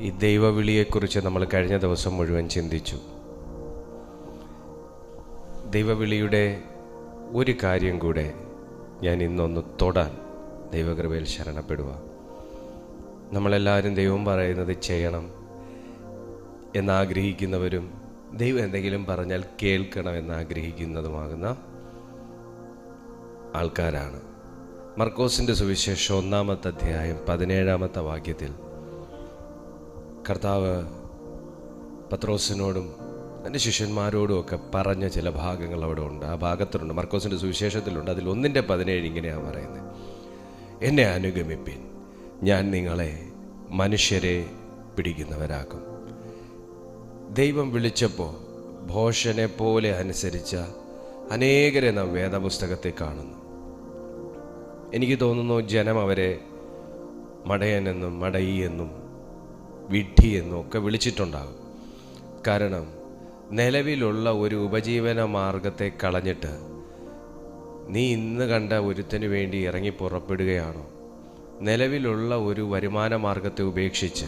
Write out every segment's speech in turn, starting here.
ഈ ദൈവവിളിയെക്കുറിച്ച് നമ്മൾ കഴിഞ്ഞ ദിവസം മുഴുവൻ ചിന്തിച്ചു. ദൈവവിളിയുടെ ഒരു കാര്യം കൂടെ ഞാൻ ഇന്നൊന്ന് തൊടാൻ ദൈവകൃപയിൽ ശരണപ്പെടുക നമ്മളെല്ലാവരും ദൈവം പറയുന്നത് ചെയ്യണം എന്നാഗ്രഹിക്കുന്നവരും ദൈവം എന്തെങ്കിലും പറഞ്ഞാൽ കേൾക്കണം എന്നാഗ്രഹിക്കുന്നതുമാകുന്ന ആൾക്കാരാണ്. മർക്കോസിന്റെ സുവിശേഷം ഒന്നാമത്തെ അധ്യായം പതിനേഴാമത്തെ വാക്യത്തിൽ കർത്താവ് പത്രോസിനോടും തന്റെ ശിഷ്യന്മാരോടും ഒക്കെ പറഞ്ഞ ചില ഭാഗങ്ങൾ അവിടെ ഉണ്ട്. ആ ഭാഗത്തിലുണ്ട് മർക്കോസിന്റെ സുവിശേഷത്തിലുണ്ട്. അതിൽ ഒന്നിന്റെ പതിനേഴ് ഇങ്ങനെയാണ് പറയുന്നത്. എന്നെ അനുഗമിപ്പിൻ. ഞാൻ നിങ്ങളെ മനുഷ്യരെ പിടിക്കുന്നവരാക്കും. ദൈവം വിളിച്ചപ്പോൾ ഭോഷനെ പോലെ അനുസരിച്ച അനേകരെ നാം വേദപുസ്തകത്തെ കാണുന്നു. എനിക്ക് തോന്നുന്നു ജനം അവരെ മടയനെന്നും മടയി എന്നും വിഡ്ഢി എന്നൊക്കെ വിളിച്ചിട്ടുണ്ടാകും. കാരണം നിലവിലുള്ള ഒരു ഉപജീവന മാർഗത്തെ കളഞ്ഞിട്ട് നീ ഇന്ന് കണ്ട ഒരുത്തിനു വേണ്ടി ഇറങ്ങി പുറപ്പെടുകയാണോ? നിലവിലുള്ള ഒരു വരുമാന മാർഗത്തെ ഉപേക്ഷിച്ച്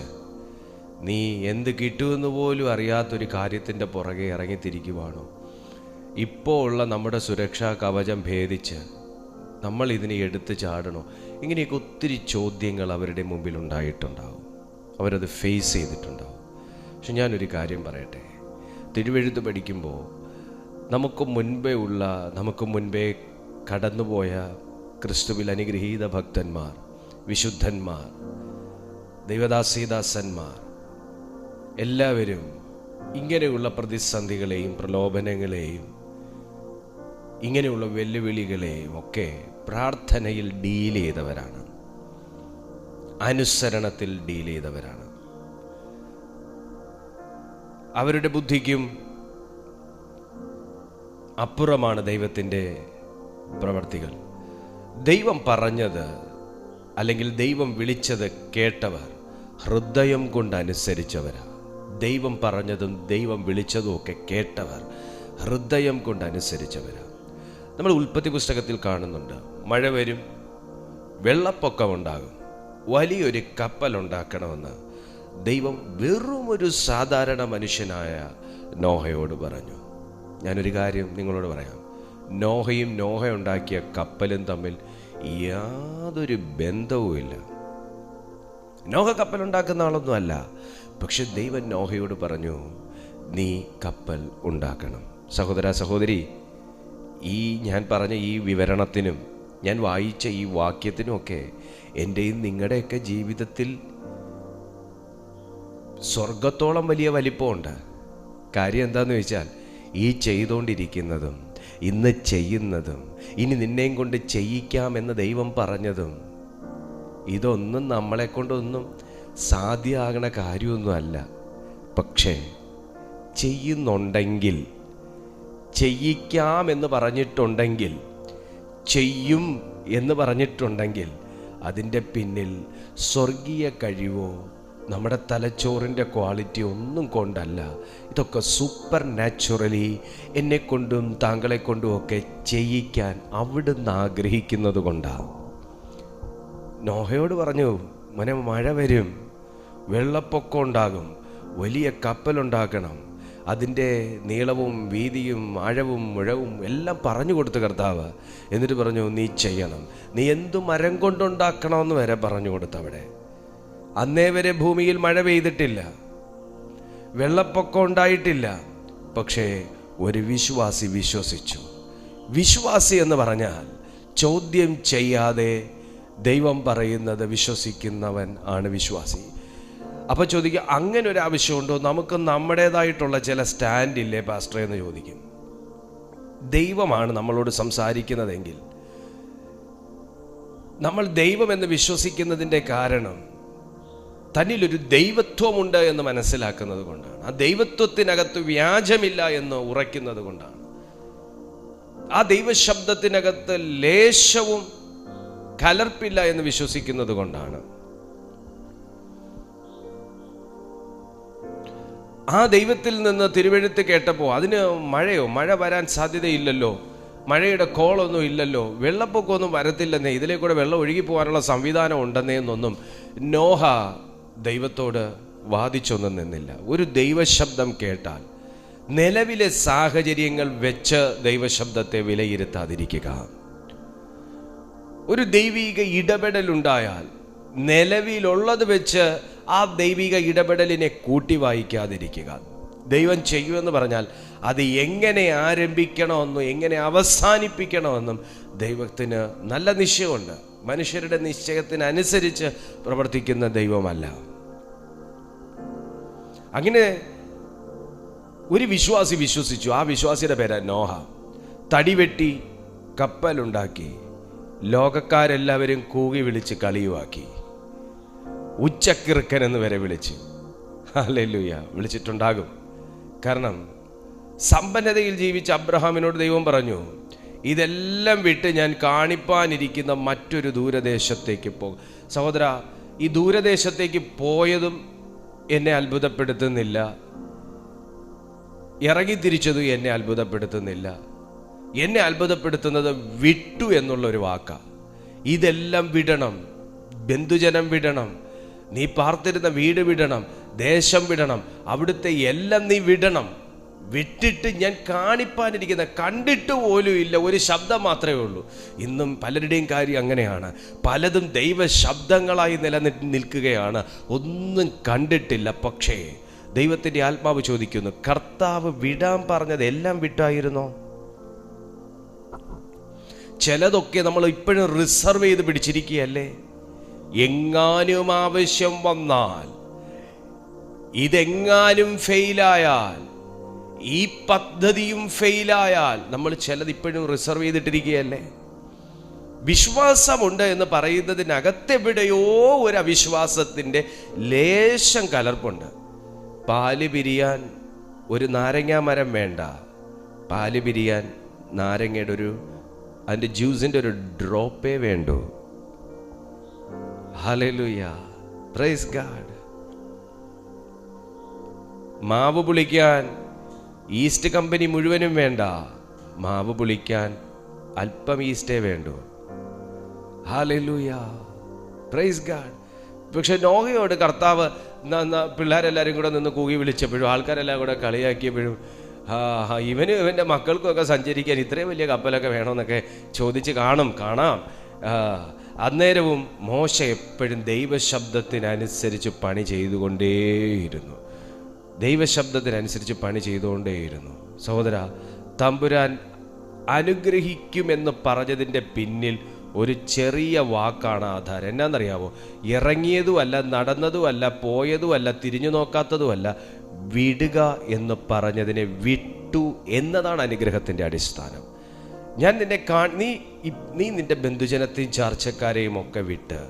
നീ എന്ത് കിട്ടുമെന്ന് പോലും അറിയാത്തൊരു കാര്യത്തിന്റെ പുറകെ ഇറങ്ങിത്തിരിക്കുവാണോ? ഇപ്പോൾ ഉള്ള നമ്മുടെ സുരക്ഷാ കവചം ഭേദിച്ച് നമ്മൾ ഇതിനെ എടുത്ത് ചാടണോ? ഇങ്ങനെയൊക്കെ ഒത്തിരി ചോദ്യങ്ങൾ അവരുടെ മുമ്പിൽ ഉണ്ടായിട്ടുണ്ടാവും അവരത് ഫേസ് ചെയ്തിട്ടുണ്ടാവും പക്ഷെ ഞാനൊരു കാര്യം പറയട്ടെ. തിരുവെഴുത്ത് പഠിക്കുമ്പോൾ നമുക്ക് മുൻപേ ഉള്ള നമുക്ക് മുൻപേ കടന്നുപോയ ക്രിസ്തുവിൽ അനുഗ്രഹീത ഭക്തന്മാർ വിശുദ്ധന്മാർ ദൈവദാസീദാസന്മാർ എല്ലാവരും ഇങ്ങനെയുള്ള പ്രതിസന്ധികളെയും പ്രലോഭനങ്ങളെയും ഇങ്ങനെയുള്ള വെല്ലുവിളികളെയും ഒക്കെ പ്രാർത്ഥനയിൽ ഡീൽ ചെയ്തവരാണ്. അനുസരണത്തിൽ ഡീൽ ചെയ്തവരാണ്. അവരുടെ ബുദ്ധിക്കും അപ്പുറമാണ് ദൈവത്തിന്റെ പ്രവർത്തികൾ. ദൈവം പറഞ്ഞത് അല്ലെങ്കിൽ ദൈവം വിളിച്ചത് കേട്ടവർ ഹൃദയം കൊണ്ട് അനുസരിച്ചവരാ. ദൈവം പറഞ്ഞതും ദൈവം വിളിച്ചതും ഒക്കെ കേട്ടവർ ഹൃദയം കൊണ്ട് അനുസരിച്ചവരാ. നമ്മൾ ഉൽപ്പത്തി പുസ്തകത്തിൽ കാണുന്നുണ്ട് മഴ വരും വെള്ളപ്പൊക്കമുണ്ടാകും വലിയൊരു കപ്പൽ ഉണ്ടാക്കണമെന്ന് ദൈവം വെറും ഒരു സാധാരണ മനുഷ്യനായ നോഹയോട് പറഞ്ഞു. ഞാനൊരു കാര്യം നിങ്ങളോട് പറയാം. നോഹയും നോഹ ഉണ്ടാക്കിയ കപ്പലും തമ്മിൽ യാതൊരു ബന്ധവുമില്ല നോഹ കപ്പൽ ഉണ്ടാക്കുന്ന ആളൊന്നും അല്ല. പക്ഷെ ദൈവം നോഹയോട് പറഞ്ഞു നീ കപ്പൽ ഉണ്ടാക്കണം. സഹോദര സഹോദരി ഈ ഞാൻ പറഞ്ഞ ഈ വിവരണത്തിനും ഞാൻ വായിച്ച ഈ വാക്യത്തിനുമൊക്കെ എന്റെയും നിങ്ങളുടെയൊക്കെ ജീവിതത്തിൽ സ്വർഗത്തോളം വലിയ വലിപ്പമുണ്ട്. കാര്യം എന്താണെന്ന് വെച്ചാൽ ഈ ചെയ്തുകൊണ്ടിരിക്കുന്നതും ഇന്ന് ചെയ്യുന്നതും ഇനി നിന്നെയും കൊണ്ട് ചെയ്യിക്കാമെന്ന് ദൈവം പറഞ്ഞതും ഇതൊന്നും നമ്മളെ കൊണ്ടൊന്നും സാധ്യമാകണ കാര്യമൊന്നുമല്ല. പക്ഷേ ചെയ്യുന്നുണ്ടെങ്കിൽ ചെയ്യിക്കാമെന്ന് പറഞ്ഞിട്ടുണ്ടെങ്കിൽ ചെയ്യും എന്ന് പറഞ്ഞിട്ടുണ്ടെങ്കിൽ അതിന്റെ പിന്നിൽ സ്വർഗീയ കഴിവോ നമ്മുടെ തലച്ചോറിന്റെ ക്വാളിറ്റി ഒന്നും കൊണ്ടല്ല. ഇതൊക്കെ സൂപ്പർ നാച്ചുറലി എന്നെ കൊണ്ടും താങ്കളെ കൊണ്ടും ഒക്കെ ചെയ്യിക്കാൻ അവിടുന്ന് ആഗ്രഹിക്കുന്നത് കൊണ്ടാണ് നോഹയോട് പറഞ്ഞു മനെ മഴ വരും. വെള്ളപ്പൊക്കം ഉണ്ടാകും. വലിയ കപ്പലുണ്ടാക്കണം അതിന്റെ നീളവും വീതിയും ആഴവും മുഴവും എല്ലാം പറഞ്ഞു കൊടുത്തു കർത്താവ് എന്നിട്ട് പറഞ്ഞു നീ ചെയ്യണം. നീ എന്തു മരം കൊണ്ടുണ്ടാക്കണമെന്ന് വരെ പറഞ്ഞു കൊടുത്തവിടെ അന്നേ വരെ ഭൂമിയിൽ മഴ പെയ്തിട്ടില്ല. വെള്ളപ്പൊക്കം ഉണ്ടായിട്ടില്ല. പക്ഷേ ഒരു വിശ്വാസി വിശ്വസിച്ചു. വിശ്വാസി എന്ന് പറഞ്ഞാൽ ചോദ്യം ചെയ്യാതെ ദൈവം പറയുന്നത് വിശ്വസിക്കുന്നവൻ ആണ് വിശ്വാസി. അപ്പോൾ ചോദിക്കുക അങ്ങനെ ഒരു ആവശ്യമുണ്ടോ നമുക്ക് നമ്മുടേതായിട്ടുള്ള ചില സ്റ്റാൻഡ് ഇല്ലേ പാസ്റ്റർ എന്ന് ചോദിക്കും. ദൈവമാണ് നമ്മളോട് സംസാരിക്കുന്നതെങ്കിൽ നമ്മൾ ദൈവമെന്ന് വിശ്വസിക്കുന്നതിന്റെ കാരണം തന്നിലൊരു ദൈവത്വമുണ്ട് എന്ന് മനസ്സിലാക്കുന്നത് കൊണ്ടാണ്. ആ ദൈവത്വത്തിനകത്ത് വ്യാജമില്ല എന്ന് ഉറയ്ക്കുന്നത് കൊണ്ടാണ്. ആ ദൈവശബ്ദത്തിനകത്ത് ലേശവും കലർപ്പില്ല എന്ന് വിശ്വസിക്കുന്നത് കൊണ്ടാണ്. ആ ദൈവത്തിൽ നിന്ന് തിരുവെഴുത്ത് കേട്ടപ്പോൾ അതിന് മഴയോ? മഴ വരാൻ സാധ്യതയില്ലല്ലോ. മഴയുടെ കോളൊന്നും ഇല്ലല്ലോ. വെള്ളപ്പൊക്കമൊന്നും വരത്തില്ലെന്നേ. ഇതിലേ കൂടെ വെള്ളം ഒഴുകി പോകാനുള്ള സംവിധാനം ഉണ്ടെന്നേ എന്നൊന്നും നോഹ ദൈവത്തോട് വാദിച്ചൊന്നും നിന്നില്ല. ഒരു ദൈവശബ്ദം കേട്ടാൽ നിലവിലെ സാഹചര്യങ്ങൾ വെച്ച് ദൈവശബ്ദത്തെ വിലയിരുത്താതിരിക്കുക. ഒരു ദൈവീക ഇടപെടലുണ്ടായാൽ നിലവിലുള്ളത് വെച്ച് ആ ദൈവിക ഇടപെടലിനെ കൂട്ടി വായിക്കാതിരിക്കുക. ദൈവം ചെയ്യുമെന്ന് പറഞ്ഞാൽ അത് എങ്ങനെ ആരംഭിക്കണമെന്നും എങ്ങനെ അവസാനിപ്പിക്കണമെന്നും ദൈവത്തിന് നല്ല നിശ്ചയമുണ്ട്. മനുഷ്യരുടെ നിശ്ചയത്തിനനുസരിച്ച് പ്രവർത്തിക്കുന്ന ദൈവമല്ല. അങ്ങനെ ഒരു വിശ്വാസി വിശ്വസിച്ചു. ആ വിശ്വാസിയുടെ പേര് നോഹ. തടിവെട്ടി കപ്പലുണ്ടാക്കി. ലോകക്കാരെല്ലാവരും കൂകി വിളിച്ച് കളിയുവാക്കി ഉച്ചക്കിറുക്കൻ എന്ന് വരെ വിളിച്ചു. അല്ലെല്ലുയ്യ വിളിച്ചിട്ടുണ്ടാകും. കാരണം സമ്പന്നതയിൽ ജീവിച്ച അബ്രഹാമിനോട് ദൈവം പറഞ്ഞു ഇതെല്ലാം വിട്ട് ഞാൻ കാണിപ്പാനിരിക്കുന്ന മറ്റൊരു ദൂരദേശത്തേക്ക് പോകും സഹോദര ഈ ദൂരദേശത്തേക്ക് പോയതും എന്നെ അത്ഭുതപ്പെടുത്തുന്നില്ല. ഇറങ്ങി തിരിച്ചതും എന്നെ അത്ഭുതപ്പെടുത്തുന്നില്ല. എന്നെ അത്ഭുതപ്പെടുത്തുന്നത് വിട്ടു എന്നുള്ളൊരു വാക്ക. ഇതെല്ലാം വിടണം. ബന്ധുജനം വിടണം. നീ പാർത്തിരുന്ന വീട് വിടണം ദേശം വിടണം അവിടുത്തെ എല്ലാം നീ വിടണം. വിട്ടിട്ട് ഞാൻ കാണിപ്പാനിരിക്കുന്ന കണ്ടിട്ട് പോലും ഇല്ല ഒരു ശബ്ദം മാത്രമേ ഉള്ളൂ. ഇന്നും പലരുടെയും കാര്യം അങ്ങനെയാണ്. പലതും ദൈവ ശബ്ദങ്ങളായി നിലനിട്ട് നിൽക്കുകയാണ്. ഒന്നും കണ്ടിട്ടില്ല. പക്ഷേ ദൈവത്തിന്റെ ആത്മാവ് ചോദിക്കുന്നു കർത്താവ് വിടാൻ പറഞ്ഞത് എല്ലാം വിട്ടായിരുന്നോ? ചിലതൊക്കെ നമ്മൾ ഇപ്പോഴും റിസർവ് ചെയ്ത് പിടിച്ചിരിക്കുകയല്ലേ? എങ്ങാനും ആവശ്യം വന്നാൽ ഇതെങ്ങാനും ഫെയിലായാൽ ഈ പദ്ധതിയും ഫെയിലായാൽ നമ്മൾ ചിലത് ഇപ്പോഴും റിസർവ് ചെയ്തിട്ടിരിക്കുകയല്ലേ? വിശ്വാസമുണ്ട് എന്ന് പറയുന്നതിനകത്തെവിടെയോ ഒരു അവിശ്വാസത്തിന്റെ ലേശം കലർപ്പുണ്ട്. പാൽ പിരിയാൻ ഒരു നാരങ്ങാ മരം വേണ്ട. പാൽ പിരിയാൻ നാരങ്ങയുടെ ഒരു അതിന്റെ ജ്യൂസിന്റെ ഒരു ഡ്രോപ്പേ വേണ്ടൂ. മാവ് പുളിക്കാൻ ഈസ്റ്റ് കമ്പനി മുഴുവനും വേണ്ട. മാവ് പുളിക്കാൻ അല്പം ഈസ്റ്റേ വേണ്ടു. പ്രൈസ് ഗാഡ് പക്ഷെ നോഹയോട് കർത്താവ് പിള്ളേരെല്ലാവരും കൂടെ നിന്ന് കൂകി വിളിച്ചപ്പോഴും ആൾക്കാരെല്ലാം കൂടെ കളിയാക്കിയപ്പോഴും ഇവനും ഇവന്റെ മക്കൾക്കുമൊക്കെ സഞ്ചരിക്കാൻ ഇത്രയും വലിയ കപ്പലൊക്കെ വേണമെന്നൊക്കെ ചോദിച്ച് കാണും കാണാം. അന്നേരവും മോശ എപ്പോഴും ദൈവശബ്ദത്തിനനുസരിച്ച് പണി ചെയ്തുകൊണ്ടേയിരുന്നു. ദൈവശബ്ദത്തിനനുസരിച്ച് പണി ചെയ്തുകൊണ്ടേയിരുന്നു. സഹോദര തമ്പുരാൻ അനുഗ്രഹിക്കുമെന്ന് പറഞ്ഞതിന്റെ പിന്നിൽ ഒരു ചെറിയ വാക്കാണ് ആധാരം. എന്നാന്നറിയാവോ? ഇറങ്ങിയതുമല്ല നടന്നതുമല്ല പോയതുമല്ല തിരിഞ്ഞു നോക്കാത്തതുമല്ല വിടുക എന്ന് പറഞ്ഞതിനെ വിട്ടു എന്നതാണ് അനുഗ്രഹത്തിന്റെ അടിസ്ഥാനം. ഞാൻ നിന്നെ കാ നീ നീ നിന്റെ ബന്ധുജനത്തെയും ചർച്ചക്കാരെയും ഒക്കെ വിട്ട്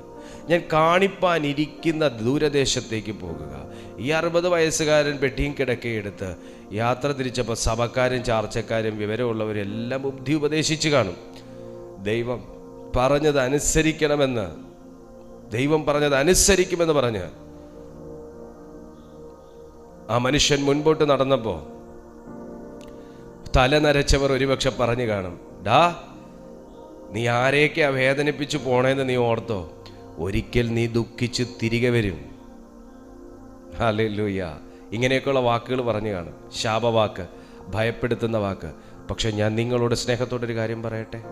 ഞാൻ കാണിപ്പാനിരിക്കുന്ന ദൂരദേശത്തേക്ക് പോകുക. ഈ അറുപത് വയസ്സുകാരൻ പെട്ടിയും കിടക്കയെടുത്ത് യാത്ര തിരിച്ചപ്പോൾ സഭക്കാരും ചാർച്ചക്കാരും വിവരമുള്ളവരും എല്ലാം ബുദ്ധി ഉപദേശിച്ചു കാണും. ദൈവം പറഞ്ഞത് അനുസരിക്കണമെന്ന്. ദൈവം പറഞ്ഞത് അനുസരിക്കുമെന്ന് പറഞ്ഞ് ആ മനുഷ്യൻ മുൻപോട്ട് നടന്നപ്പോൾ തല നരച്ചവർ ഒരുപക്ഷെ പറഞ്ഞു കാണും. ഡാ നീ ആരെയൊക്കെയാ വേദനിപ്പിച്ചു പോണേന്ന് നീ ഓർത്തോ? ഒരിക്കൽ നീ ദുഃഖിച്ച് തിരികെ വരും. ഹല്ലേലൂയ ഇങ്ങനെയൊക്കെയുള്ള വാക്കുകൾ പറഞ്ഞു കാണും. ശാപവാക്ക് ഭയപ്പെടുത്തുന്ന വാക്ക്. പക്ഷെ ഞാൻ നിങ്ങളോട് സ്നേഹത്തോടൊരു കാര്യം പറയട്ടെ?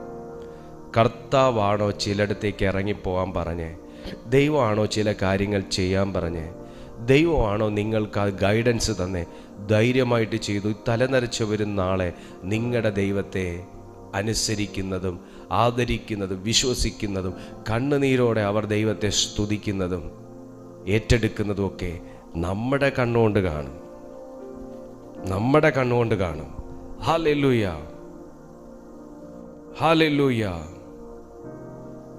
കർത്താവാണോ ചിലയിടത്തേക്ക് ഇറങ്ങിപ്പോവാൻ പറഞ്ഞേ? ദൈവമാണോ ചില കാര്യങ്ങൾ ചെയ്യാൻ പറഞ്ഞേ? ദൈവമാണോ നിങ്ങൾക്ക് ആ ഗൈഡൻസ് തന്നെ? ധൈര്യമായിട്ട് ചെയ്തു തലനരച്ചവരും നാളെ നിങ്ങളുടെ ദൈവത്തെ അനുസരിക്കുന്നതും ആദരിക്കുന്നതും വിശ്വസിക്കുന്നതും കണ്ണുനീരോടെ അവർ ദൈവത്തെ സ്തുതിക്കുന്നതും ഏറ്റെടുക്കുന്നതുമൊക്കെ നമ്മുടെ കണ്ണുകൊണ്ട് കാണും. നമ്മുടെ കണ്ണുകൊണ്ട് കാണും. ഹാലെല്ലൂയ. ഹാലെല്ലൂയ.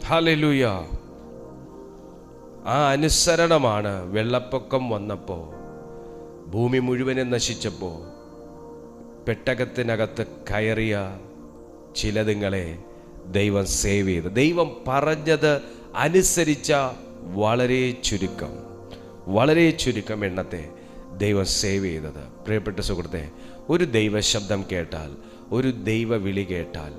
ഹാലെല്ലൂയ. ആ അനുസരണമാണ് വെള്ളപ്പൊക്കം വന്നപ്പോൾ ഭൂമി മുഴുവനും നശിച്ചപ്പോൾ പെട്ടകത്തിനകത്ത് കയറിയ ചിലതുങ്ങളെ ദൈവം സേവ് ചെയ്ത്. ദൈവം പറഞ്ഞത് അനുസരിച്ച വളരെ ചുരുക്കം വളരെ ചുരുക്കം എണ്ണത്തെ ദൈവം സേവ് ചെയ്തത്. പ്രിയപ്പെട്ട സുഹൃത്തെ ഒരു ദൈവശബ്ദം കേട്ടാൽ ഒരു ദൈവ വിളി കേട്ടാൽ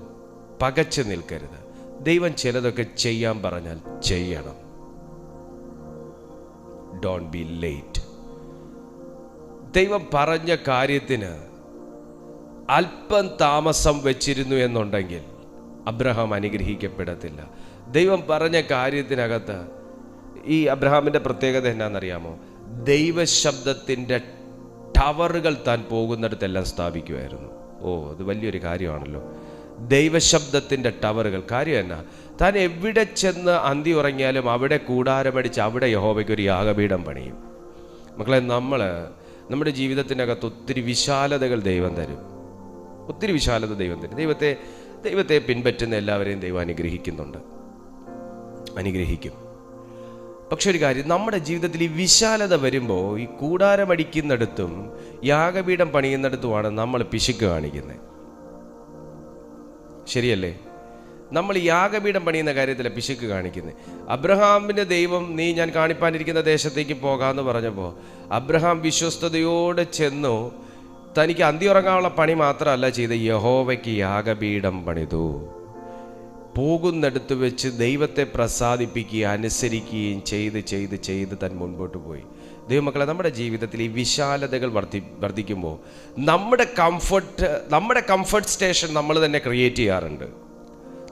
പകച്ചു നിൽക്കരുത്. ദൈവം ചിലതൊക്കെ ചെയ്യാൻ പറഞ്ഞാൽ ചെയ്യണം. ഡോണ്ട് ബി ലേറ്റ് ദൈവം പറഞ്ഞ കാര്യത്തിന് അല്പം താമസം വെച്ചിരുന്നു എന്നുണ്ടെങ്കിൽ അബ്രഹാം അനുഗ്രഹിക്കപ്പെടത്തില്ല. ദൈവം പറഞ്ഞ കാര്യത്തിനകത്ത് ഈ അബ്രഹാമിന്റെ പ്രത്യേകത എന്നാണെന്നറിയാമോ? ദൈവശബ്ദത്തിന്റെ ടവറുകൾ താൻ പോകുന്നിടത്തെല്ലാം സ്ഥാപിക്കുമായിരുന്നു. ഓ അത് വലിയൊരു കാര്യമാണല്ലോ. ദൈവശബ്ദത്തിന്റെ ടവറുകൾ. കാര്യം എന്നാ? താൻ എവിടെ ചെന്ന് അന്തി ഉറങ്ങിയാലും അവിടെ കൂടാരമടിച്ച് അവിടെ യഹോവയ്ക്ക് ഒരു യാഗപീഠം പണിയും. മക്കളെ നമ്മൾ നമ്മുടെ ജീവിതത്തിനകത്ത് ഒത്തിരി വിശാലതകൾ ദൈവം തരും. ഒത്തിരി വിശാലത ദൈവത്തിന്. ദൈവത്തെ ദൈവത്തെ പിൻപറ്റുന്ന എല്ലാവരെയും ദൈവം അനുഗ്രഹിക്കുന്നുണ്ട്. അനുഗ്രഹിക്കും. പക്ഷെ ഒരു കാര്യം നമ്മുടെ ജീവിതത്തിൽ ഈ വിശാലത വരുമ്പോൾ ഈ കൂടാരമടിക്കുന്നിടത്തും യാഗപീഠം പണിയുന്നിടത്തുമാണ് നമ്മൾ പിശുക്ക് കാണിക്കുന്നത്. ശരിയല്ലേ? നമ്മൾ യാഗപീഠം പണിയുന്ന കാര്യത്തിൽ പിശുക്ക് കാണിക്കുന്നത്. അബ്രഹാമിന്റെ ദൈവം നീ ഞാൻ കാണിപ്പാനിരിക്കുന്ന ദേശത്തേക്ക് പോകാമെന്ന് പറഞ്ഞപ്പോൾ അബ്രഹാം വിശ്വസ്തയോടെ ചെന്നു തനിക്ക് അന്തി ഉറങ്ങാനുള്ള പണി മാത്രമല്ല ചെയ്ത് യഹോവയ്ക്ക് യാഗപീഠം പണിതു. പോകുന്നിടത്ത് വെച്ച് ദൈവത്തെ പ്രസാദിപ്പിക്കുകയും അനുസരിക്കുകയും ചെയ്ത് ചെയ്ത് ചെയ്ത് തൻ മുൻപോട്ട് പോയി. ദൈവമക്കളെ നമ്മുടെ ജീവിതത്തിൽ ഈ വിശാലതകൾ വർദ്ധി വർദ്ധിക്കുമ്പോൾ നമ്മുടെ കംഫർട്ട് നമ്മുടെ കംഫർട്ട് സ്റ്റേഷൻ നമ്മൾ തന്നെ ക്രിയേറ്റ് ചെയ്യാറുണ്ട്.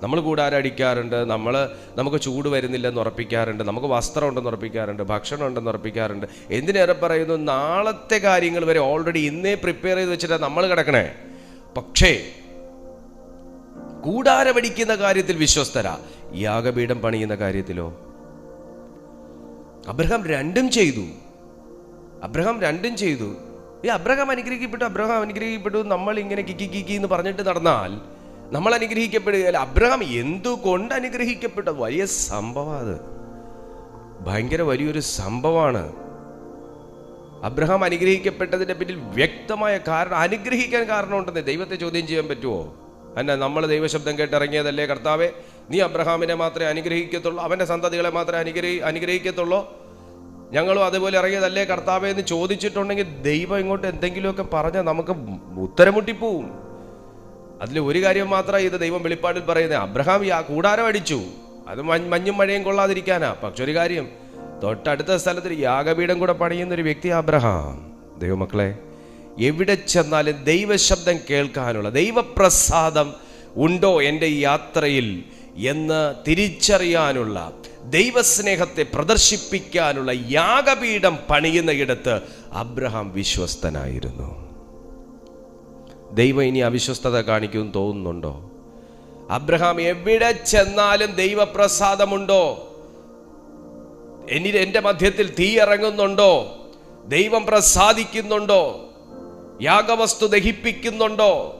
നമ്മൾ കൂടാരടിക്കാറുണ്ട് നമ്മൾ നമുക്ക് ചൂട് വരുന്നില്ലെന്ന് ഉറപ്പിക്കാറുണ്ട് നമുക്ക് വസ്ത്രം ഉണ്ടെന്ന് ഉറപ്പിക്കാറുണ്ട് ഭക്ഷണം ഉണ്ടെന്ന് ഉറപ്പിക്കാറുണ്ട്. എന്തിനേറെ പറയുന്നു നാളത്തെ കാര്യങ്ങൾ വരെ ഓൾറെഡി ഇന്നേ പ്രിപ്പയർ ചെയ്ത് വെച്ചിട്ടാണ് നമ്മൾ കിടക്കണേ. പക്ഷേ കൂടാരമടിക്കുന്ന കാര്യത്തിൽ വിശ്വസ്തരാ. യാഗപീഠം പണിയുന്ന കാര്യത്തിലോ? അബ്രഹാം രണ്ടും ചെയ്തു. അബ്രഹാം രണ്ടും ചെയ്തു. ഈ അബ്രഹാം അനുഗ്രഹിക്കപ്പെട്ടു അബ്രഹാം അനുഗ്രഹിക്കപ്പെട്ടു നമ്മൾ ഇങ്ങനെ കിക്കി കിക്കി എന്ന് പറഞ്ഞിട്ട് നടന്നാൽ നമ്മൾ അനുഗ്രഹിക്കപ്പെടുകയല്ല അബ്രഹാം എന്തുകൊണ്ട് അനുഗ്രഹിക്കപ്പെട്ടത്? വലിയ സംഭവം അത്. ഭയങ്കര വലിയൊരു സംഭവമാണ്. അബ്രഹാം അനുഗ്രഹിക്കപ്പെട്ടതിന്റെ പിന്നിൽ വ്യക്തമായ കാരണം അനുഗ്രഹിക്കാൻ കാരണമുണ്ടെന്ന് ദൈവത്തെ ചോദ്യം ചെയ്യാൻ പറ്റുമോ അല്ല നമ്മൾ ദൈവശബ്ദം കേട്ടിറങ്ങിയതല്ലേ കർത്താവെ? നീ അബ്രഹാമിനെ മാത്രമേ അനുഗ്രഹിക്കത്തുള്ളൂ അവന്റെ സന്തതികളെ മാത്രമേ അനുഗ്രഹി അനുഗ്രഹിക്കത്തുള്ളൂ. ഞങ്ങളും അതുപോലെ ഇറങ്ങിയതല്ലേ കർത്താവെ എന്ന് ചോദിച്ചിട്ടുണ്ടെങ്കിൽ ദൈവം ഇങ്ങോട്ട് എന്തെങ്കിലുമൊക്കെ പറഞ്ഞാൽ നമുക്ക് ഉത്തരം മുട്ടിപ്പോവും അതിൽ ഒരു കാര്യം മാത്രമേ ഇത് ദൈവം വെളിപ്പാടിൽ പറയുന്നത്. അബ്രഹാം യാ കൂടാരം അടിച്ചു. അത് മഞ്ഞും മഴയും കൊള്ളാതിരിക്കാനാ. പക്ഷെ ഒരു കാര്യം തൊട്ടടുത്ത സ്ഥലത്തിൽ യാഗപീഠം കൂടെ പണിയുന്ന ഒരു വ്യക്തി അബ്രഹാം. ദൈവമക്കളെ എവിടെ ചെന്നാലും ദൈവശബ്ദം കേൾക്കാനുള്ള ദൈവപ്രസാദം ഉണ്ടോ എന്റെ യാത്രയിൽ എന്ന് തിരിച്ചറിയാനുള്ള ദൈവസ്നേഹത്തെ പ്രദർശിപ്പിക്കാനുള്ള യാഗപീഠം പണിയുന്ന ഇടത്ത് അബ്രഹാം വിശ്വസ്തനായിരുന്നു. ദൈവം ഇനി അവിശ്വസ്തത കാണിക്കുമെന്ന് തോന്നുന്നുണ്ടോ? അബ്രഹാം എവിടെ ചെന്നാലും ദൈവപ്രസാദമുണ്ടോ? എനി എന്റെ മധ്യത്തിൽ തീ ഇറങ്ങുന്നുണ്ടോ? ദൈവം പ്രസാദിക്കുന്നുണ്ടോ? യാഗവസ്തു ദഹിപ്പിക്കുന്നുണ്ടോ?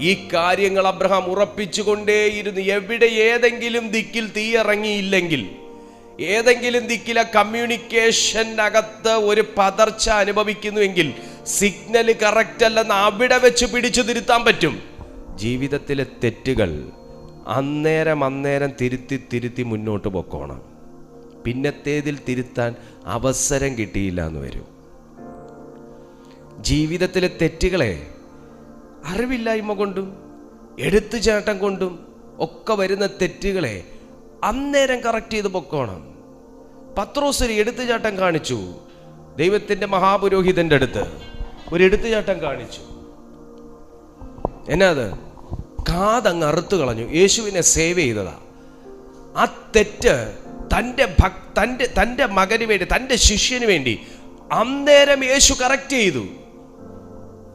ഈ കാര്യങ്ങൾ അബ്രഹാം ഉറപ്പിച്ചുകൊണ്ടേയിരുന്നു. എവിടെ ഏതെങ്കിലും ദിക്കിൽ തീ ഇറങ്ങിയില്ലെങ്കിൽ ഏതെങ്കിലും ദിക്കിലെ കമ്മ്യൂണിക്കേഷന്റെ അകത്ത് ഒരു പതർച്ച അനുഭവിക്കുന്നുവെങ്കിൽ സിഗ്നൽ കറക്റ്റ് അല്ലെന്ന് അവിടെ വെച്ച് പിടിച്ചു തിരുത്താൻ പറ്റും. ജീവിതത്തിലെ തെറ്റുകൾ അന്നേരം അന്നേരം തിരുത്തി തിരുത്തി മുന്നോട്ട് പൊക്കോണം. പിന്നത്തേതിൽ തിരുത്താൻ അവസരം കിട്ടിയില്ല എന്ന് വരും. ജീവിതത്തിലെ തെറ്റുകളെ അറിവില്ലായ്മ കൊണ്ടും എടുത്തുചാട്ടം കൊണ്ടും ഒക്കെ വരുന്ന തെറ്റുകളെ അന്നേരം കറക്റ്റ് ചെയ്ത് പൊക്കോണം. പത്രോസ് ഒരു എടുത്തുചാട്ടം കാണിച്ചു. ദൈവത്തിന്റെ മഹാപുരോഹിതന്റെ അടുത്ത് ഒരു എടുത്തുചാട്ടം കാണിച്ചു. എന്നാ അത്? കാതങ്ങ് അറുത്തു കളഞ്ഞു. യേശുവിനെ സേവ് ചെയ്തതാ. ആ തെറ്റ് തന്റെ ഭക് തന്റെ തന്റെ മകന് വേണ്ടി തന്റെ ശിഷ്യന് വേണ്ടി അന്നേരം യേശു കറക്റ്റ് ചെയ്തു.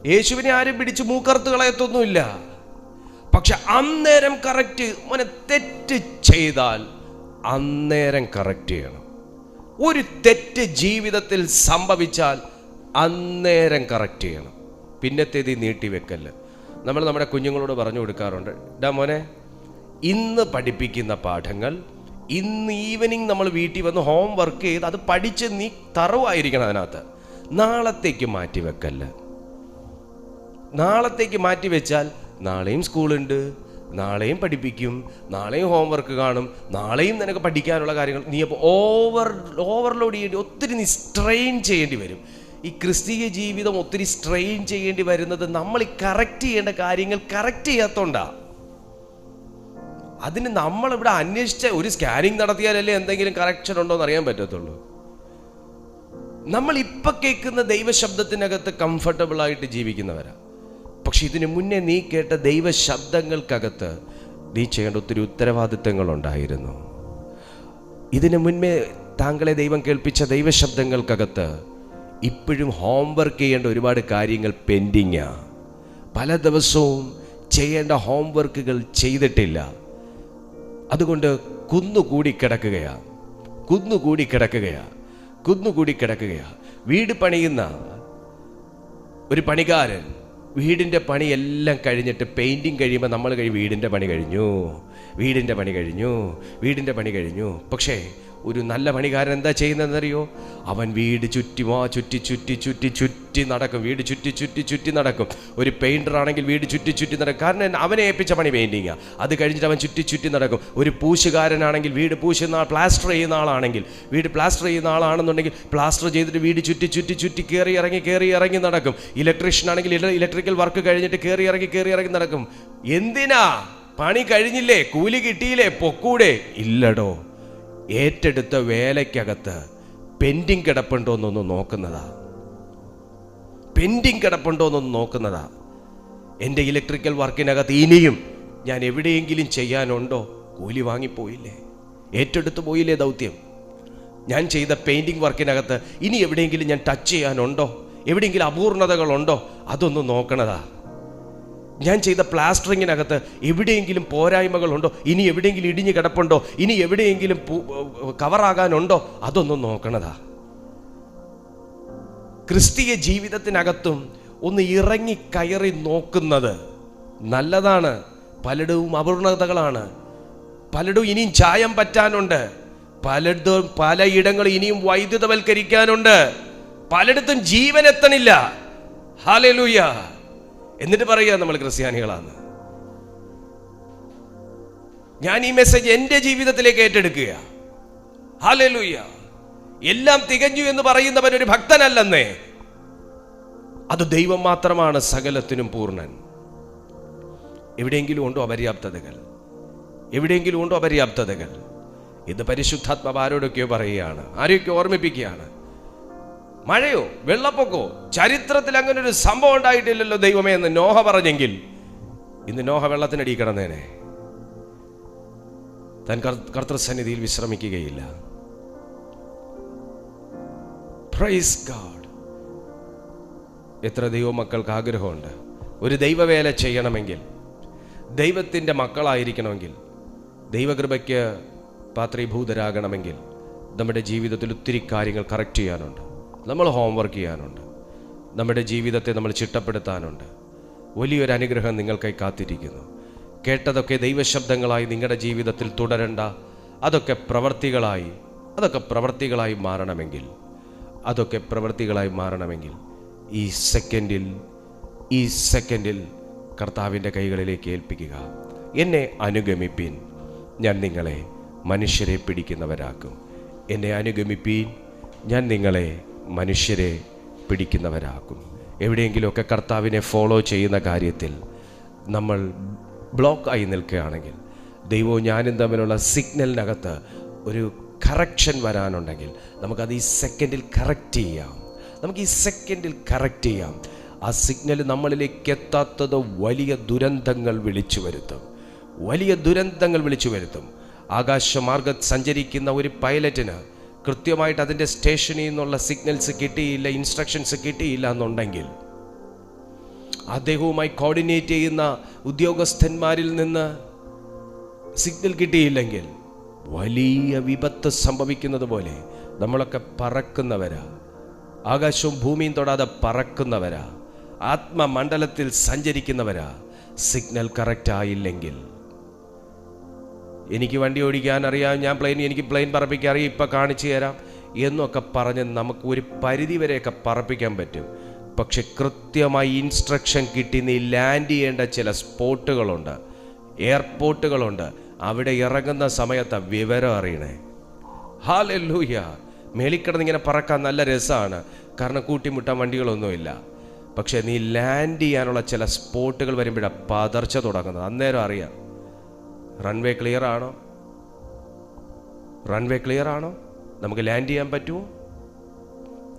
യേശുവിനെ ആരും പിടിച്ച് മൂക്കറുത്ത് കളയത്തൊന്നുമില്ല. പക്ഷെ അന്നേരം കറക്റ്റ് മോനെ തെറ്റ് ചെയ്താൽ അന്നേരം കറക്റ്റ് ചെയ്യണം. ഒരു തെറ്റ് ജീവിതത്തിൽ സംഭവിച്ചാൽ അന്നേരം കറക്റ്റ് ചെയ്യണം. പിന്നത്തേത് നീട്ടിവെക്കല്ല നമ്മൾ നമ്മുടെ കുഞ്ഞുങ്ങളോട് പറഞ്ഞു കൊടുക്കാറുണ്ട് ഡാ മോനെ ഇന്ന് പഠിപ്പിക്കുന്ന പാഠങ്ങൾ ഇന്ന് ഈവനിങ് നമ്മൾ വീട്ടിൽ വന്ന് ഹോം വർക്ക് ചെയ്ത് അത് പഠിച്ച് നീ തറവായിരിക്കണം അതിനകത്ത്. നാളത്തേക്ക് മാറ്റി വെക്കല്ല. നാളത്തേക്ക് മാറ്റി വെച്ചാൽ നാളെയും സ്കൂളുണ്ട് നാളെയും പഠിപ്പിക്കും നാളെയും ഹോംവർക്ക് കാണും നാളെയും നിനക്ക് പഠിക്കാനുള്ള കാര്യങ്ങൾ. നീ അപ്പോൾ ഓവർ ഓവർലോഡ് ചെയ്യേണ്ടി ഒത്തിരി നീ സ്ട്രെയിൻ ചെയ്യേണ്ടി വരും. ഈ ക്രിസ്തീയ ജീവിതം ഒത്തിരി സ്ട്രെയിൻ ചെയ്യേണ്ടി വരുന്നത് നമ്മൾ ഈ കറക്റ്റ് ചെയ്യേണ്ട കാര്യങ്ങൾ കറക്റ്റ് ചെയ്യാത്തോണ്ടാ. അതിന് നമ്മളിവിടെ അന്വേഷിച്ച ഒരു സ്കാനിങ് നടത്തിയാലല്ലേ എന്തെങ്കിലും കറക്ഷൻ ഉണ്ടോ എന്ന് അറിയാൻ പറ്റത്തുള്ളൂ. നമ്മൾ ഇപ്പൊ കേൾക്കുന്ന ദൈവശബ്ദത്തിനകത്ത് കംഫർട്ടബിൾ ആയിട്ട് ജീവിക്കുന്നവരാ. പക്ഷെ ഇതിനു മുന്നേ നീ കേട്ട ദൈവശബ്ദങ്ങൾക്കകത്ത് നീ ചെയ്യേണ്ട ഒത്തിരി ഉത്തരവാദിത്തങ്ങൾ ഉണ്ടായിരുന്നു ഇതിനു മുന്നേ താങ്കളെ ദൈവം കേൾപ്പിച്ച ദൈവശബ്ദങ്ങൾക്കകത്ത് ഇപ്പോഴും ഹോംവർക്ക് ചെയ്യേണ്ട ഒരുപാട് കാര്യങ്ങൾ പെൻഡിങ് പല ദിവസവും ചെയ്യേണ്ട ഹോംവർക്കുകൾ ചെയ്തിട്ടില്ല. അതുകൊണ്ട് കുന്നുകൂടി കിടക്കുകയാ. കുന്നുകൂടി കിടക്കുകയാ. കുന്നുകൂടി കിടക്കുകയാ. വീട് പണിയുന്ന ഒരു പണിക്കാരൻ വീടിന്റെ പണിയെല്ലാം കഴിഞ്ഞിട്ട് പെയിന്റിങ് കഴിയുമ്പോൾ നമ്മൾ കഴിഞ്ഞ് വീടിന്റെ പണി കഴിഞ്ഞു. വീടിന്റെ പണി കഴിഞ്ഞു. വീടിന്റെ പണി കഴിഞ്ഞു. പക്ഷേ ഒരു നല്ല പണികാരൻ എന്താ ചെയ്യുന്നതെന്നറിയോ? അവൻ വീട് ചുറ്റി ചുറ്റുമോ ചുറ്റി ചുറ്റി ചുറ്റി ചുറ്റി നടക്കും. വീട് ചുറ്റി ചുറ്റി ചുറ്റി നടക്കും. ഒരു പെയിന്റർ ആണെങ്കിൽ വീട് ചുറ്റി ചുറ്റി നടക്കും. കാരണം അവനെ ഏൽപ്പിച്ച പണി പെയിന്റിങ്ങാ അത് കഴിഞ്ഞിട്ട് അവൻ ചുറ്റി ചുറ്റി നടക്കും. ഒരു പൂശുകാരനാണെങ്കിൽ വീട് പൂശുന്ന ആൾ പ്ലാസ്റ്റർ ചെയ്യുന്ന ആളാണെങ്കിൽ വീട് പ്ലാസ്റ്റർ ചെയ്യുന്ന ആളാണെന്നുണ്ടെങ്കിൽ പ്ലാസ്റ്റർ ചെയ്തിട്ട് വീട് ചുറ്റി ചുറ്റി ചുറ്റി കയറി ഇറങ്ങി കയറി ഇറങ്ങി നടക്കും. ഇലക്ട്രീഷ്യൻ ആണെങ്കിൽ ഇലക്ട്രിക്കൽ വർക്ക് കഴിഞ്ഞിട്ട് കയറി ഇറങ്ങി കയറി ഇറങ്ങി നടക്കും. എന്തിനാ? പണി കഴിഞ്ഞില്ലേ? കൂലി കിട്ടിയില്ലേ? പൊക്കൂടെ? ഇല്ലടോ. ഏറ്റെടുത്ത വേലയ്ക്കകത്ത് പെൻഡിങ് കിടപ്പുണ്ടോ എന്നൊന്ന് നോക്കുന്നതാ. പെൻഡിങ് കിടപ്പുണ്ടോ എന്നൊന്ന് നോക്കുന്നതാ. എന്റെ ഇലക്ട്രിക്കൽ വർക്കിനകത്ത് ഇനിയും ഞാൻ എവിടെയെങ്കിലും ചെയ്യാനുണ്ടോ? കൂലി വാങ്ങിപ്പോയില്ലേ? ഏറ്റെടുത്ത് പോയില്ലേ ദൗത്യം? ഞാൻ ചെയ്ത പെയിന്റിങ് വർക്കിനകത്ത് ഇനി എവിടെയെങ്കിലും ഞാൻ ടച്ച് ചെയ്യാനുണ്ടോ? എവിടെയെങ്കിലും അപൂർണതകളുണ്ടോ? അതൊന്ന് നോക്കണതാ. ഞാൻ ചെയ്ത പ്ലാസ്റ്ററിങ്ങിനകത്ത് എവിടെയെങ്കിലും പോരായ്മകളുണ്ടോ? ഇനി എവിടെയെങ്കിലും ഇടിഞ്ഞു കിടപ്പുണ്ടോ? ഇനി എവിടെയെങ്കിലും കവറാകാനുണ്ടോ? അതൊന്നും നോക്കണതാ. ക്രിസ്തീയ ജീവിതത്തിനകത്തും ഒന്ന് ഇറങ്ങി കയറി നോക്കുന്നത് നല്ലതാണ്. പലയിടവും അപൂർണതകളാണ്. പലയിടവും ഇനിയും ചായം പറ്റാനുണ്ട്. പലയിടത്തും പലയിടങ്ങളും ഇനിയും വൈദ്യുതവൽക്കരിക്കാനുണ്ട്. പലയിടത്തും ജീവൻ എത്തണില്ല ഹാലലൂയ എന്നിട്ട് പറയുക നമ്മൾ ക്രിസ്ത്യാനികളാണ്. ഞാൻ ഈ മെസ്സേജ് എന്റെ ജീവിതത്തിലേക്ക് ഏറ്റെടുക്കുക ഹാലലൂയ എല്ലാം തികഞ്ഞു എന്ന് പറയുന്നവൻ ഒരു ഭക്തനല്ലെന്നേ. അത് ദൈവം മാത്രമാണ് സകലത്തിനും പൂർണൻ. എവിടെയെങ്കിലും ഉണ്ടോ അപര്യാപ്തതകൾ? എവിടെയെങ്കിലും ഉണ്ടോ അപര്യാപ്തതകൾ? ഇത് പരിശുദ്ധാത്മാവ് ആരോടൊക്കെയോ പറയുകയാണ്. ആരെയൊക്കെ ഓർമ്മിപ്പിക്കുകയാണ്. മഴയോ വെള്ളപ്പൊക്കോ ചരിത്രത്തിൽ അങ്ങനെ ഒരു സംഭവം ഉണ്ടായിട്ടില്ലല്ലോ ദൈവമേ എന്ന് നോഹ പറഞ്ഞെങ്കിൽ ഇന്ന് നോഹ വെള്ളത്തിനടി കിടന്നേനെ. താൻ കർത്തൃസന്നിധിയിൽ വിശ്രമിക്കുകയില്ല. പ്രൈസ് ഗാഡ് എത്ര ദൈവമക്കൾക്ക് ആഗ്രഹമുണ്ട്. ഒരു ദൈവവേല ചെയ്യണമെങ്കിൽ ദൈവത്തിന്റെ മക്കളായിരിക്കണമെങ്കിൽ ദൈവകൃപയ്ക്ക് പാത്രീഭൂതരാകണമെങ്കിൽ നമ്മുടെ ജീവിതത്തിൽ ഒത്തിരി കാര്യങ്ങൾ കറക്റ്റ് ചെയ്യാനുണ്ട്. നമ്മൾ ഹോംവർക്ക് ചെയ്യാനുണ്ട്. നമ്മുടെ ജീവിതത്തെ നമ്മൾ ചിട്ടപ്പെടുത്താനുണ്ട്. വലിയൊരു അനുഗ്രഹം നിങ്ങൾക്കായി കാത്തിരിക്കുന്നു. കേട്ടതൊക്കെ ദൈവശബ്ദങ്ങളായി നിങ്ങളുടെ ജീവിതത്തിൽ തുടരണ്ട. അതൊക്കെ പ്രവർത്തികളായി അതൊക്കെ പ്രവർത്തികളായി മാറണമെങ്കിൽ അതൊക്കെ പ്രവർത്തികളായി മാറണമെങ്കിൽ ഈ സെക്കൻഡിൽ ഈ സെക്കൻഡിൽ കർത്താവിന്റെ കൈകളിലേക്ക് ഏൽപ്പിക്കുക. എന്നെ അനുഗമിപ്പിൻ. ഞാൻ നിങ്ങളെ മനുഷ്യരെ പിടിക്കുന്നവരാക്കും. എന്നെ അനുഗമിപ്പീൻ. ഞാൻ നിങ്ങളെ മനുഷ്യരെ പിടിക്കുന്നവരാക്കും എവിടെയെങ്കിലുമൊക്കെ കർത്താവിനെ ഫോളോ ചെയ്യുന്ന കാര്യത്തിൽ നമ്മൾ ബ്ലോക്ക് ആയി നിൽക്കുകയാണെങ്കിൽ ദൈവവും ഞാനും തമ്മിലുള്ള സിഗ്നലിനകത്ത് ഒരു കറക്ഷൻ വരാനുണ്ടെങ്കിൽ നമുക്കത് ഈ സെക്കൻഡിൽ കറക്റ്റ് ചെയ്യാം. നമുക്ക് ഈ സെക്കൻഡിൽ കറക്റ്റ് ചെയ്യാം. ആ സിഗ്നൽ നമ്മളിലേക്ക് എത്താത്തത് വലിയ ദുരന്തങ്ങൾ വിളിച്ചു വരുത്തും. വലിയ ദുരന്തങ്ങൾ വിളിച്ചു വരുത്തും. ആകാശമാർഗം സഞ്ചരിക്കുന്ന ഒരു പൈലറ്റിന് കൃത്യമായിട്ട് അതിന്റെ സ്റ്റേഷനിൽ നിന്നുള്ള സിഗ്നൽസ് കിട്ടിയില്ല ഇൻസ്ട്രക്ഷൻസ് കിട്ടിയില്ല എന്നുണ്ടെങ്കിൽ അദ്ദേഹവുമായി കോർഡിനേറ്റ് ചെയ്യുന്ന ഉദ്യോഗസ്ഥന്മാരിൽ നിന്ന് സിഗ്നൽ കിട്ടിയില്ലെങ്കിൽ വലിയ വിപത്ത് സംഭവിക്കുന്നത് പോലെ നമ്മളൊക്കെ പറക്കുന്നവരാ. ആകാശവും ഭൂമിയും തൊടാതെ പറക്കുന്നവരാ. ആത്മമണ്ഡലത്തിൽ സഞ്ചരിക്കുന്നവരാ. സിഗ്നൽ കറക്റ്റ് ആയില്ലെങ്കിൽ എനിക്ക് വണ്ടി ഓടിക്കാൻ അറിയാം ഞാൻ പ്ലെയിൻ എനിക്ക് പ്ലെയിൻ പറപ്പിക്കാൻ അറിയാം ഇപ്പം കാണിച്ചു തരാം എന്നൊക്കെ പറഞ്ഞ് നമുക്ക് ഒരു പരിധി വരെയൊക്കെ പറപ്പിക്കാൻ പറ്റും. പക്ഷെ കൃത്യമായി ഇൻസ്ട്രക്ഷൻ കിട്ടി നീ ലാൻഡ് ചെയ്യേണ്ട ചില സ്പോട്ടുകളുണ്ട് എയർപോർട്ടുകളുണ്ട് അവിടെ ഇറങ്ങുന്ന സമയത്ത് വിവരം അറിയണേ. ഹാലൂയ മേളിക്കിടന്ന് ഇങ്ങനെ പറക്കാൻ നല്ല രസമാണ് കാരണം കൂട്ടിമുട്ടാൻ വണ്ടികളൊന്നുമില്ല. പക്ഷെ നീ ലാൻഡ് ചെയ്യാനുള്ള ചില സ്പോട്ടുകൾ വരുമ്പോഴാണ് പതർച്ച തുടങ്ങുന്നത്. അന്നേരം അറിയാം. റൺവേ ക്ലിയർ ആണോ? റൺവേ ക്ലിയർ ആണോ? നമുക്ക് ലാൻഡ് ചെയ്യാൻ പറ്റുമോ?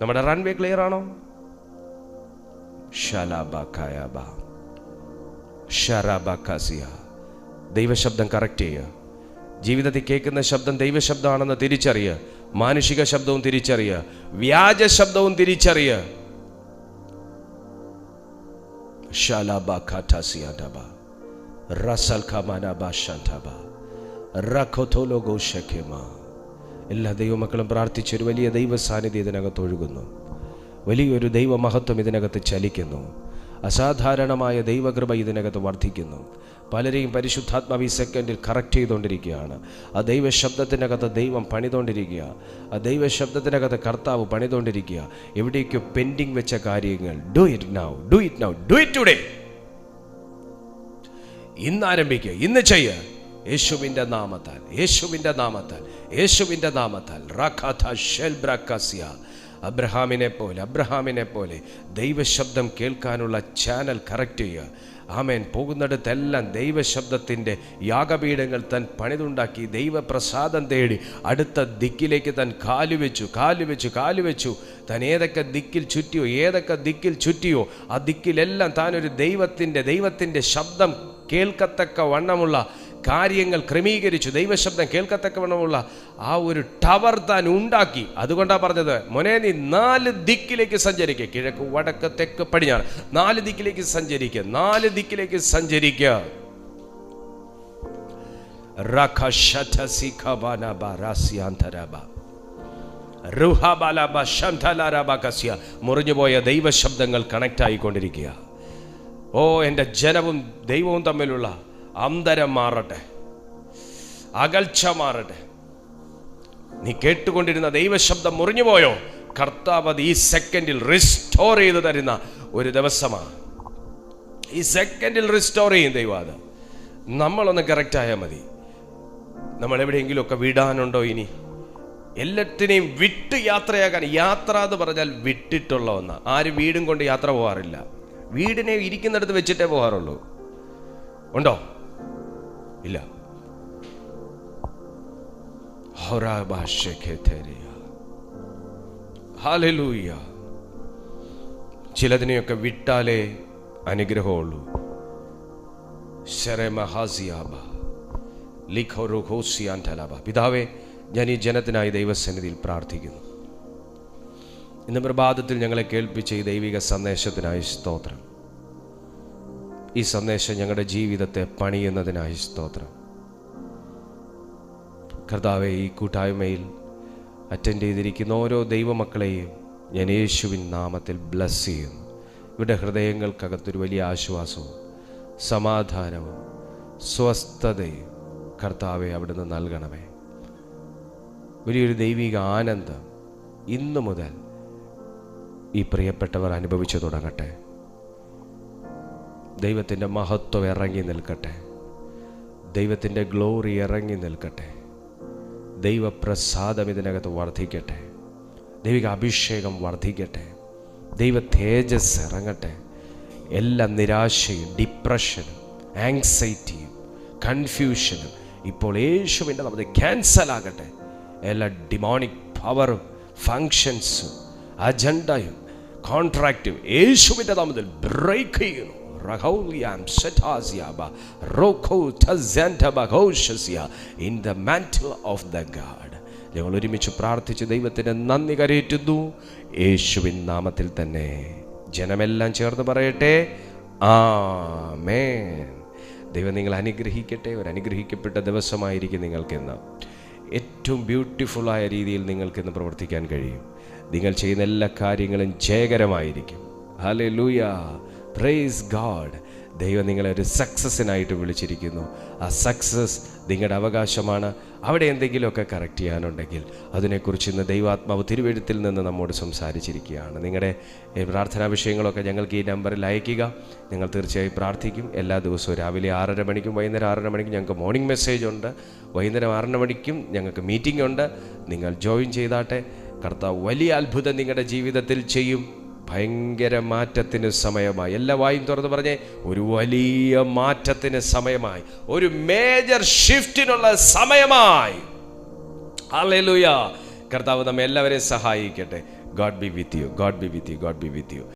നമ്മുടെ റൺവേ ക്ലിയർ ആണോ? ദൈവശബ്ദം കറക്റ്റ് ചെയ്യുക ജീവിതത്തിൽ കേൾക്കുന്ന ശബ്ദം ദൈവശബ്ദമാണെന്ന് തിരിച്ചറിയുക മാനുഷിക ശബ്ദവും തിരിച്ചറിയുക വ്യാജ ശബ്ദവും തിരിച്ചറിയുക ഷാലാബാഖാറ്റാസിയാഡബ റസൽഖമാനബ ഷാൻഡബ റഖോഥോലോഗോ ഷഖേമ എല്ലാ ദൈവമക്കളും പ്രാർത്ഥിച്ചൊരു വലിയ ദൈവ സാന്നിധ്യം ഇതിനകത്ത് ഒഴുകുന്നു. വലിയൊരു ദൈവമഹത്വം ഇതിനകത്ത് ചലിക്കുന്നു. അസാധാരണമായ ദൈവകൃപ ഇതിനകത്ത് വർദ്ധിക്കുന്നു. പലരെയും പരിശുദ്ധാത്മാവ് ഈ സെക്കൻഡിൽ കറക്റ്റ് ചെയ്തുകൊണ്ടിരിക്കുകയാണ് ആ ദൈവശബ്ദത്തിനകത്ത് ദൈവം പണിതുകൊണ്ടിരിക്കുക ആ ദൈവശബ്ദത്തിനകത്ത് കർത്താവ് പണിതുകൊണ്ടിരിക്കുക എവിടേക്കോ പെൻഡിങ് വെച്ച കാര്യങ്ങൾ. Do it now do it now do it today ഇന്ന് ആരംഭിക്കുക. ഇന്ന് ചെയ്യുക യേശുവിന്റെ നാമത്താൽ യേശുവിന്റെ നാമത്താൽ യേശുവിന്റെ നാമത്താൽ. അബ്രഹാമിനെ പോലെ അബ്രഹാമിനെ പോലെ ദൈവശബ്ദം കേൾക്കാനുള്ള ചാനൽ കറക്റ്റ് ചെയ്യുക. ആമേൻ. പോകുന്നിടത്തെല്ലാം ദൈവശബ്ദത്തിന്റെ യാഗപീഠങ്ങൾ തൻ പണിതുണ്ടാക്കി ദൈവപ്രസാദം തേടി അടുത്ത ദിക്കിലേക്ക് താൻ കാലുവെച്ചു കാലുവെച്ചു കാലുവെച്ചു തൻ ഏതൊക്കെ ദിക്കിൽ ചുറ്റിയോ ഏതൊക്കെ ദിക്കിൽ ചുറ്റിയോ ആ ദിക്കിലെല്ലാം താനൊരു ദൈവത്തിന്റെ ദൈവത്തിന്റെ ശബ്ദം കേൾക്കത്തക്ക വണ്ണമുള്ള കാര്യങ്ങൾ ക്രമീകരിച്ചു. ദൈവശബ്ദം കേൾക്കത്തക്ക വണ്ണമുള്ള ആ ഒരു ടവർ താൻ ഉണ്ടാക്കി. അതുകൊണ്ടാണ് പറഞ്ഞത് മോനെ നീ നാല് ദിക്കിലേക്ക് സഞ്ചരിക്കുക കിഴക്ക് വടക്ക് തെക്ക് പടിഞ്ഞാറ്. നാല് ദിക്കിലേക്ക് സഞ്ചരിക്കുക നാല് ദിക്കിലേക്ക് സഞ്ചരിക്കുക മുറിഞ്ഞുപോയ ദൈവശബ്ദങ്ങൾ കണക്റ്റ് ആയിക്കൊണ്ടിരിക്കുക. ഓ എന്റെ ജനവും ദൈവവും തമ്മിലുള്ള അന്തരം മാറട്ടെ. അകൽച്ച മാറട്ടെ. നീ കേട്ടുകൊണ്ടിരുന്ന ദൈവശബ്ദം മുറിഞ്ഞുപോയോ? കർത്താവ് ഈ സെക്കൻഡിൽ റിസ്റ്റോർ ചെയ്ത് തരുന്ന ഒരു ദിവസമാണ്. ഈ സെക്കൻഡിൽ റിസ്റ്റോർ ചെയ്യും ദൈവം അത്. നമ്മളൊന്ന് കറക്റ്റ് ആയാൽ മതി. നമ്മൾ എവിടെയെങ്കിലുമൊക്കെ വിടാനുണ്ടോ ഇനി? എല്ലാറ്റിനെയും വിട്ട് യാത്രയാകാൻ യാത്ര എന്ന് പറഞ്ഞാൽ വിട്ടിട്ടുള്ള ഒന്ന്. ആരും വീടും കൊണ്ട് യാത്ര പോകാറില്ല വീടിനെ ഇരിക്കുന്നിടത്ത് വെച്ചിട്ടേ പോകാറുള്ളൂ. ഉണ്ടോ? ഇല്ല. ചിലതിനെയൊക്കെ വിട്ടാലേ അനുഗ്രഹമുള്ളൂ. ശരമഹാസിയാബ ലിഖോറുഖോസിയാൻഠലാബ പിതാവേ ഞാൻ ഈ ജനത്തിനായി ദൈവസന്നിധിയിൽ പ്രാർത്ഥിക്കുന്നു. ഇന്ന് പ്രഭാതത്തിൽ ഞങ്ങളെ കേൾപ്പിച്ച ഈ ദൈവിക സന്ദേശത്തിനായി സ്തോത്രം. ഈ സന്ദേശം ഞങ്ങളുടെ ജീവിതത്തെ പണിയുന്നതിനായി സ്തോത്രം. കർത്താവെ ഈ കൂട്ടായ്മയിൽ അറ്റൻഡ് ചെയ്തിരിക്കുന്ന ഓരോ ദൈവമക്കളെയും ഞാൻ യേശുവിൻ നാമത്തിൽ ബ്ലസ് ചെയ്യുന്നു. ഇവിടെ ഹൃദയങ്ങൾക്കകത്തൊരു വലിയ ആശ്വാസവും സമാധാനവും സ്വസ്ഥതയും കർത്താവെ അവിടുന്ന് നൽകണമേ. വലിയൊരു ദൈവിക ആനന്ദം ഇന്നു മുതൽ ഈ പ്രിയപ്പെട്ടവർ അനുഭവിച്ചു തുടങ്ങട്ടെ. ദൈവത്തിന്റെ മഹത്വം ഇറങ്ങി നിൽക്കട്ടെ. ദൈവത്തിന്റെ ഗ്ലോറി ഇറങ്ങി നിൽക്കട്ടെ. ദൈവപ്രസാദം ഇതിനകത്ത് വർദ്ധിക്കട്ടെ. ദൈവിക അഭിഷേകം വർദ്ധിക്കട്ടെ. ദൈവ തേജസ് ഇറങ്ങട്ടെ. എല്ലാ നിരാശയും ഡിപ്രഷനും ആങ്സൈറ്റിയും കൺഫ്യൂഷനും ഇപ്പോൾ യേശുവിന്റെ നമുക്ക് ക്യാൻസൽ ആകട്ടെ. എല്ലാ ഡിമോണിക് പവറും ഫങ്ഷൻസും അജണ്ടയും കോൺട്രാക്റ്റും യേശുവിന്റെ നാമത്തിൽ ബ്രേക്ക് ചെയ്യുന്നു. In the Roko of the God. ഞങ്ങൾ ഒരുമിച്ച് പ്രാർത്ഥിച്ച് ദൈവത്തിന് നന്ദി കരയേറ്റുന്നു. യേശുവിൻ നാമത്തിൽ തന്നെ ജനമെല്ലാം ചേർന്ന് പറയട്ടെ. ആമേൻ. ദൈവം നിങ്ങൾ അനുഗ്രഹിക്കട്ടെ. ഒരു അനുഗ്രഹിക്കപ്പെട്ട ദിവസമായിരിക്കും നിങ്ങൾക്കിന്ന്. ഏറ്റവും ബ്യൂട്ടിഫുള്ളായ രീതിയിൽ നിങ്ങൾക്കിന്ന് പ്രവർത്തിക്കാൻ കഴിയും. നിങ്ങൾ ചെയ്യുന്ന എല്ലാ കാര്യങ്ങളും ജയകരമായിരിക്കും. ഹലേ ലൂയ പ്രേസ് ഗാഡ് ദൈവം നിങ്ങളെ ഒരു സക്സസ്സിനായിട്ട് വിളിച്ചിരിക്കുന്നു. ആ സക്സസ് നിങ്ങളുടെ അവകാശമാണ്. അവിടെ എന്തെങ്കിലുമൊക്കെ കറക്റ്റ് ചെയ്യാനുണ്ടെങ്കിൽ അതിനെക്കുറിച്ച് ഇന്ന് ദൈവാത്മാവ് തിരുവെഴുത്തിൽ നിന്ന് നമ്മോട് സംസാരിച്ചിരിക്കുകയാണ്. നിങ്ങളുടെ പ്രാർത്ഥനാ വിഷയങ്ങളൊക്കെ ഞങ്ങൾക്ക് ഈ നമ്പറിൽ അയയ്ക്കുക. ഞങ്ങൾ തീർച്ചയായും പ്രാർത്ഥിക്കും. എല്ലാ ദിവസവും രാവിലെ ആറര മണിക്കും വൈകുന്നേരം ആറര മണിക്കും ഞങ്ങൾക്ക് മോർണിംഗ് മെസ്സേജ് ഉണ്ട്. വൈകുന്നേരം ആറര മണിക്കും ഞങ്ങൾക്ക് മീറ്റിംഗ് ഉണ്ട്. നിങ്ങൾ ജോയിൻ ചെയ്താട്ടെ. കർത്താവ് വലിയ അത്ഭുതം നിങ്ങളുടെ ജീവിതത്തിൽ ചെയ്യും. ഭയങ്കര മാറ്റത്തിന് സമയമായി. എല്ലാ വായും തുറന്ന് പറഞ്ഞേ ഒരു വലിയ മാറ്റത്തിന് സമയമായി. ഒരു മേജർ ഷിഫ്റ്റിനുള്ള സമയമായി. കർത്താവ് നമ്മെ എല്ലാവരെയും സഹായിക്കട്ടെ. God be with you God be with you God be with you